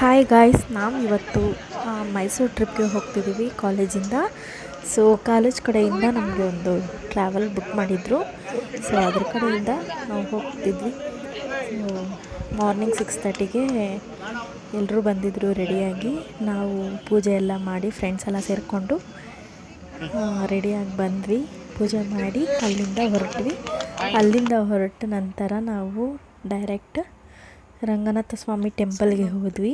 Hi guys ನಾವು ಇವತ್ತು ಮೈಸೂರು ಟ್ರಿಪ್ಗೆ ಹೋಗ್ತಿದ್ದೀವಿ ಕಾಲೇಜಿಂದ ಸೊ ಕಾಲೇಜ್ ಕಡೆಯಿಂದ ನಮಗೆ ಒಂದು ಟ್ರಾವೆಲ್ ಬುಕ್ ಮಾಡಿದ್ರು. ಸೊ ಅದ್ರ ಕಡೆಯಿಂದ ನಾವು ಹೋಗ್ತಿದ್ವಿ. ಸೊ ಮಾರ್ನಿಂಗ್ ಸಿಕ್ಸ್ ತರ್ಟಿಗೆ ಎಲ್ಲರೂ ಬಂದಿದ್ದರು ರೆಡಿಯಾಗಿ ನಾವು ಪೂಜೆ ಎಲ್ಲ ಮಾಡಿ ಫ್ರೆಂಡ್ಸ್ ಎಲ್ಲ ಸೇರಿಕೊಂಡು ರೆಡಿಯಾಗಿ ಬಂದ್ವಿ. ಪೂಜೆ ಮಾಡಿ ಅಲ್ಲಿಂದ ಹೊರಟ್ವಿ. ಅಲ್ಲಿಂದ ಹೊರಟ ನಂತರ ನಾವು ಡೈರೆಕ್ಟ್ ರಂಗನಾಥ ಸ್ವಾಮಿ ಟೆಂಪಲ್ಗೆ ಹೋದ್ವಿ.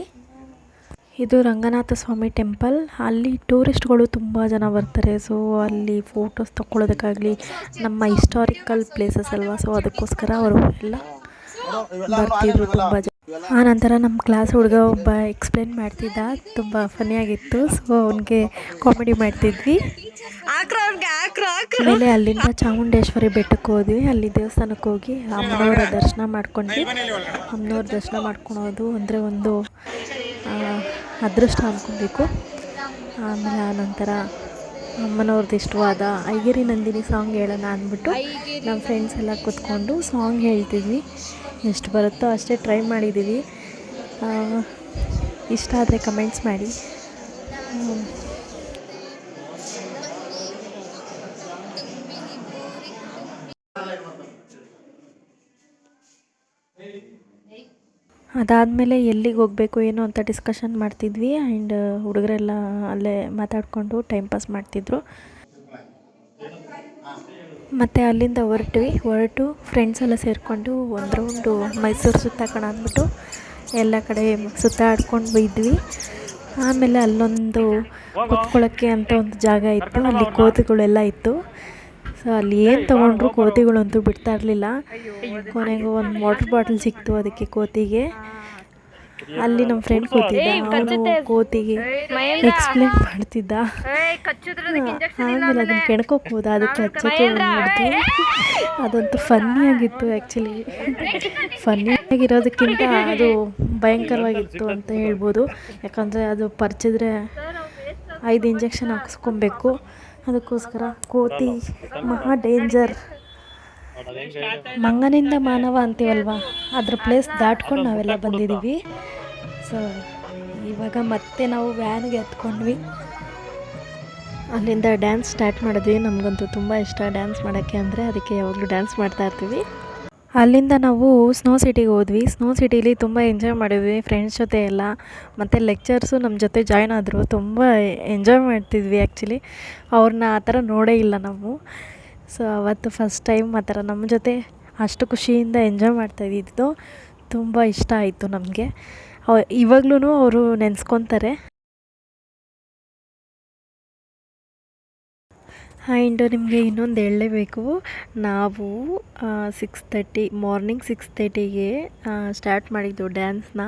ಇದು ರಂಗನಾಥ ಸ್ವಾಮಿ ಟೆಂಪಲ್. ಅಲ್ಲಿ ಟೂರಿಸ್ಟ್ಗಳು ತುಂಬ ಜನ ಬರ್ತಾರೆ. ಸೊ ಅಲ್ಲಿ ಫೋಟೋಸ್ ತಗೊಳ್ಳೋದಕ್ಕಾಗಲಿ ನಮ್ಮ ಹಿಸ್ಟಾರಿಕಲ್ ಪ್ಲೇಸಸ್ ಅಲ್ವಾ? ಸೊ ಅದಕ್ಕೋಸ್ಕರ ಅವರು ಎಲ್ಲ ಬರ್ತಿದ್ರು ತುಂಬ ಜನ. ಆ ನಂತರ ನಮ್ಮ ಕ್ಲಾಸ್ ಹುಡುಗ ಒಬ್ಬ ಎಕ್ಸ್ಪ್ಲೇನ್ ಮಾಡ್ತಿದ್ದ. ತುಂಬ ಫನಿಯಾಗಿತ್ತು ಸೊ ಅವನಿಗೆ ಕಾಮಿಡಿ ಮಾಡ್ತಿದ್ವಿ. ಆಮೇಲೆ ಅಲ್ಲಿಂದ ಚಾಮುಂಡೇಶ್ವರಿ ಬೆಟ್ಟಕ್ಕೆ ಹೋದ್ವಿ. ಅಲ್ಲಿ ದೇವಸ್ಥಾನಕ್ಕೆ ಹೋಗಿ ಅಮ್ಮನವರ ದರ್ಶನ ಮಾಡ್ಕೊಂಡ್ವಿ ಅಮ್ಮನವ್ರ ದರ್ಶನ ಮಾಡ್ಕೊಳೋದು ಅಂದರೆ ಒಂದು ಅದೃಷ್ಟ ಅಂದ್ಕೊಬೇಕು ಆಮೇಲೆ ಆ ನಂತರ ಅಮ್ಮನವ್ರದ್ದು ಇಷ್ಟವಾದ ಐಗಿರಿ ನಂದಿನಿ ಸಾಂಗ್ ಹೇಳೋಣ ಅಂದ್ಬಿಟ್ಟು ನಮ್ಮ ಫ್ರೆಂಡ್ಸ್ ಎಲ್ಲ ಕೂತ್ಕೊಂಡು ಸಾಂಗ್ ಹೇಳ್ತಿದ್ವಿ. ಎಷ್ಟು ಬರುತ್ತೋ ಅಷ್ಟೇ ಟ್ರೈ ಮಾಡಿದ್ದೀವಿ. ಇಷ್ಟ ಆದರೆ ಕಮೆಂಟ್ಸ್ ಮಾಡಿ. ಅದಾದಮೇಲೆ ಎಲ್ಲಿಗೆ ಹೋಗಬೇಕು, ಏನು ಅಂತ ಡಿಸ್ಕಷನ್ ಮಾಡ್ತಿದ್ವಿ ಆ್ಯಂಡ್ ಹುಡುಗರೆಲ್ಲ ಅಲ್ಲೇ ಮಾತಾಡಿಕೊಂಡು ಟೈಮ್ ಪಾಸ್ ಮಾಡ್ತಿದ್ರು. ಮತ್ತು ಅಲ್ಲಿಂದ ಹೊರಟ್ವಿ. ಹೊರಟು ಫ್ರೆಂಡ್ಸ್ ಎಲ್ಲ ಸೇರಿಕೊಂಡು ಒಂದು ರೌಂಡು ಮೈಸೂರು ಸುತ್ತಾಕೋಣ ಅಂದ್ಬಿಟ್ಟು ಎಲ್ಲ ಕಡೆ ಸುತ್ತಾಡ್ಕೊಂಡು ಇದ್ವಿ ಆಮೇಲೆ ಅಲ್ಲೊಂದು ಕುತ್ಕೊಳ್ಳೋಕ್ಕೆ ಅಂತ ಒಂದು ಜಾಗ ಇತ್ತು. ಅಲ್ಲಿ ಕೋತಿಗಳೆಲ್ಲ ಇತ್ತು. ಸೊ ಅಲ್ಲಿ ಏನು ತೊಗೊಂಡ್ರು ಕೋತಿಗಳಂತೂ ಬಿಡ್ತಾ ಇರಲಿಲ್ಲ. ಕೊನೆಗೂ ಒಂದು ವಾಟರ್ ಬಾಟಲ್ ಸಿಕ್ತು ಅದಕ್ಕೆ ಕೋತಿಗೆ. ಅಲ್ಲಿ ನಮ್ಮ ಫ್ರೆಂಡ್ ಕೂತಿದ್ದ ಅವನು ಕೋತಿಗೆ ಎಕ್ಸ್ಪ್ಲೇನ್ ಮಾಡ್ತಿದ್ದ. ಆಮೇಲೆ ಅದನ್ನ ಕೆಣ್ಕೋಕ್ ಹೋದ ಅದಕ್ಕೆ ಹಚ್ಚಕ್ಕೆ ಮಾಡಿದ್ವಿ ಅದಂತೂ ಫನ್ನಿಯಾಗಿತ್ತು ಆ್ಯಕ್ಚುಲಿ ಫನ್ನಿಯಾಗಿರೋದಕ್ಕಿಂತ ಅದು ಭಯಂಕರವಾಗಿತ್ತು ಅಂತ ಹೇಳ್ಬೋದು. ಯಾಕಂದರೆ ಅದು ಪರಿಚಿದ್ರೆ ಐದು ಇಂಜೆಕ್ಷನ್ ಹಾಕಿಸ್ಕೊಬೇಕು. ಅದಕ್ಕೋಸ್ಕರ ಕೋತಿ ಮಹಾ ಡೇಂಜರ್. ಮಂಗನಿಂದ ಮಾನವ ಅಂತೀವಲ್ವ? ಅದ್ರ ಪ್ಲೇಸ್ ದಾಟ್ಕೊಂಡು ನಾವೆಲ್ಲ ಬಂದಿದ್ದೀವಿ. ಸೊ ಇವಾಗ ಮತ್ತೆ ನಾವು ವ್ಯಾನ್ಗೆ ಹತ್ಕೊಂಡ್ವಿ ಅಲ್ಲಿಂದ ಡ್ಯಾನ್ಸ್ ಸ್ಟಾರ್ಟ್ ಮಾಡಿದ್ವಿ. ನಮಗಂತೂ ತುಂಬ ಇಷ್ಟ ಡ್ಯಾನ್ಸ್ ಮಾಡೋಕ್ಕೆ ಅಂದರೆ ಅದಕ್ಕೆ ಯಾವಾಗಲೂ ಡ್ಯಾನ್ಸ್ ಮಾಡ್ತಾ ಇರ್ತೀವಿ. ಅಲ್ಲಿಂದ ನಾವು ಸ್ನೋ ಸಿಟಿಗೆ ಹೋದ್ವಿ. ಸ್ನೋ ಸಿಟಿಲಿ ತುಂಬ ಎಂಜಾಯ್ ಮಾಡಿದ್ವಿ ಫ್ರೆಂಡ್ಸ್ ಜೊತೆ ಎಲ್ಲ. ಮತ್ತು ಲೆಕ್ಚರ್ಸು ನಮ್ಮ ಜೊತೆ ಜಾಯ್ನ್ ಆದರು. ತುಂಬ ಎಂಜಾಯ್ ಮಾಡ್ತಿದ್ವಿ ಆ್ಯಕ್ಚುಲಿ ಅವ್ರನ್ನ ಆ ಥರ ನೋಡೇ ಇಲ್ಲ ನಾವು. ಸೊ ಅವತ್ತು ಫಸ್ಟ್ ಟೈಮ್ ಆ ಥರ ನಮ್ಮ ಜೊತೆ ಅಷ್ಟು ಖುಷಿಯಿಂದ ಎಂಜಾಯ್ ಮಾಡ್ತಾ ಇದ್ದಿದ್ದು. ತುಂಬ ಇಷ್ಟ ಆಯಿತು ನಮಗೆ. ಇವಾಗ್ಲೂ ಅವರು ನೆನೆಸ್ಕೊತಾರೆ. ಆ್ಯಂಡ್ ನಿಮಗೆ ಇನ್ನೊಂದು ಹೇಳಲೇಬೇಕು. ನಾವು ಸಿಕ್ಸ್ ತರ್ಟಿ ಮಾರ್ನಿಂಗ್ ಸಿಕ್ಸ್ ತರ್ಟಿಗೆ ಸ್ಟಾರ್ಟ್ ಮಾಡಿದ್ದು ಡ್ಯಾನ್ಸ್ನ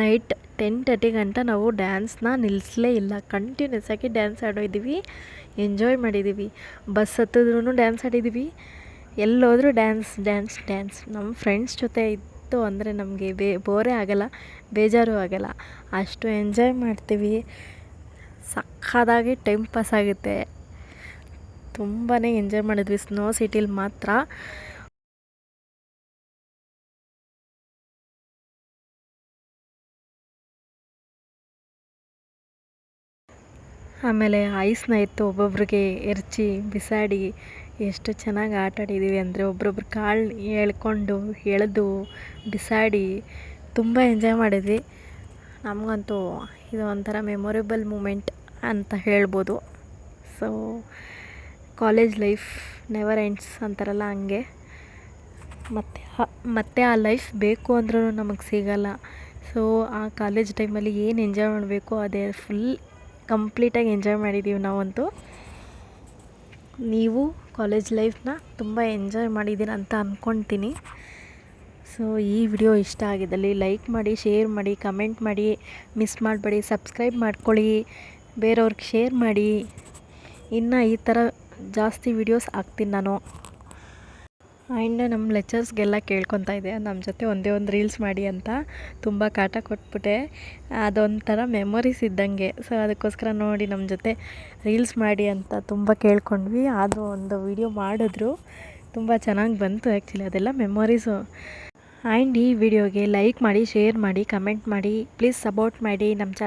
ನೈಟ್ ಟೆನ್ ತರ್ಟಿ ಗಂಟ ನಾವು ಡ್ಯಾನ್ಸ್ನ ನಿಲ್ಲಿಸಲೇ ಇಲ್ಲ. ಕಂಟಿನ್ಯೂಸ್ ಆಗಿ ಡ್ಯಾನ್ಸ್ ಆಡೋಯಿದ್ದೀವಿ ಎಂಜಾಯ್ ಮಾಡಿದ್ದೀವಿ ಬಸ್ ಹತ್ತಿದ್ರೂ ಡ್ಯಾನ್ಸ್ ಆಡಿದ್ದೀವಿ ಎಲ್ಲೋದ್ರೂ ಡ್ಯಾನ್ಸ್ ಡ್ಯಾನ್ಸ್ ಡ್ಯಾನ್ಸ್ ನಮ್ಮ ಫ್ರೆಂಡ್ಸ್ ಜೊತೆ ಇತ್ತು ಅಂದರೆ ನಮಗೆ ಬೇ ಬೋರೇ ಆಗಲ್ಲ, ಬೇಜಾರು ಆಗಲ್ಲ. ಅಷ್ಟು ಎಂಜಾಯ್ ಮಾಡ್ತೀವಿ. ಸಕ್ಕದಾಗಿ ಟೈಮ್ ಪಾಸ್ ಆಗುತ್ತೆ. ತುಂಬಾ ಎಂಜಾಯ್ ಮಾಡಿದ್ವಿ. ಸ್ನೋ ಸಿಟಿಲಿ ಮಾತ್ರ. ಆಮೇಲೆ ಐಸ್ನ ಇತ್ತು ಒಬ್ಬೊಬ್ರಿಗೆ ಎರ್ಚಿ, ಬಿಸಾಡಿ ಎಷ್ಟು ಚೆನ್ನಾಗಿ ಆಟ ಆಡಿದ್ದೀವಿ ಅಂದರೆ ಒಬ್ರೊಬ್ರು ಕಾಳು ಎಳ್ಕೊಂಡು ಎಳೆದು ಬಿಸಾಡಿ ತುಂಬ ಎಂಜಾಯ್ ಮಾಡಿದ್ವಿ. ನಮಗಂತೂ ಇದು ಒಂಥರ ಮೆಮೊರೇಬಲ್ ಮೂಮೆಂಟ್ ಅಂತ ಹೇಳ್ಬೋದು. So college life never ends ಅಂತಾರಲ್ಲ ಹಂಗೆ. ಮತ್ತೆ ಮತ್ತೆ ಆ ಲೈಫ್ ಬೇಕು ಅಂದ್ರೂ ನಮಗೆ ಸಿಗಲ್ಲ. ಸೊ ಆ ಕಾಲೇಜ್ ಟೈಮಲ್ಲಿ ಏನು ಎಂಜಾಯ್ ಮಾಡಬೇಕು ಅದೇ ಫುಲ್ ಕಂಪ್ಲೀಟಾಗಿ ಎಂಜಾಯ್ ಮಾಡಿದ್ದೀವಿ ನಾವಂತೂ. ನೀವು ಕಾಲೇಜ್ ಲೈಫ್ನ ತುಂಬ ಎಂಜಾಯ್ ಮಾಡಿದ್ದೀರ ಅಂತ ಅಂದ್ಕೊಳ್ತೀನಿ ಸೊ ಈ ವಿಡಿಯೋ ಇಷ್ಟ ಆಗಿದ್ದಲ್ಲಿ ಲೈಕ್ ಮಾಡಿ ಶೇರ್ ಮಾಡಿ ಕಮೆಂಟ್ ಮಾಡಿ ಮಿಸ್ ಮಾಡಬೇಡಿ ಸಬ್ಸ್ಕ್ರೈಬ್ ಮಾಡ್ಕೊಳ್ಳಿ, ಬೇರೆಯವ್ರಿಗೆ ಶೇರ್ ಮಾಡಿ. ಇನ್ನು ಈ ಥರ ಜಾಸ್ತಿ ವೀಡಿಯೋಸ್ ಹಾಕ್ತೀನಿ ನಾನು. ಆ್ಯಂಡ್ ನಮ್ಮ ಲೆಕ್ಚರ್ಸ್ಗೆಲ್ಲ ಕೇಳ್ಕೊತಾ ಇದೆ. ನಮ್ಮ ಜೊತೆ ಒಂದೇ ಒಂದು ರೀಲ್ಸ್ ಮಾಡಿ ಅಂತ ತುಂಬ ಕಾಟ ಕೊಟ್ಬಿಟ್ಟೆ. ಅದೊಂಥರ ಮೆಮೊರೀಸ್ ಇದ್ದಂಗೆ. ಸೊ ಅದಕ್ಕೋಸ್ಕರ ನೋಡಿ ನಮ್ಮ ಜೊತೆ ರೀಲ್ಸ್ ಮಾಡಿ ಅಂತ ತುಂಬ ಕೇಳ್ಕೊಂಡ್ವಿ. ಆದರೂ ಒಂದು ವಿಡಿಯೋ ಮಾಡಿದ್ರು. ತುಂಬ ಚೆನ್ನಾಗಿ ಬಂತು ಆ್ಯಕ್ಚುಲಿ ಅದೆಲ್ಲ ಮೆಮೊರೀಸು ಆ್ಯಂಡ್ ಈ ವಿಡಿಯೋಗೆ ಲೈಕ್ ಮಾಡಿ ಶೇರ್ ಮಾಡಿ ಕಮೆಂಟ್ ಮಾಡಿ ಪ್ಲೀಸ್ ಸಪೋರ್ಟ್ ಮಾಡಿ ನಮ್ಮ ಚಾನಲ್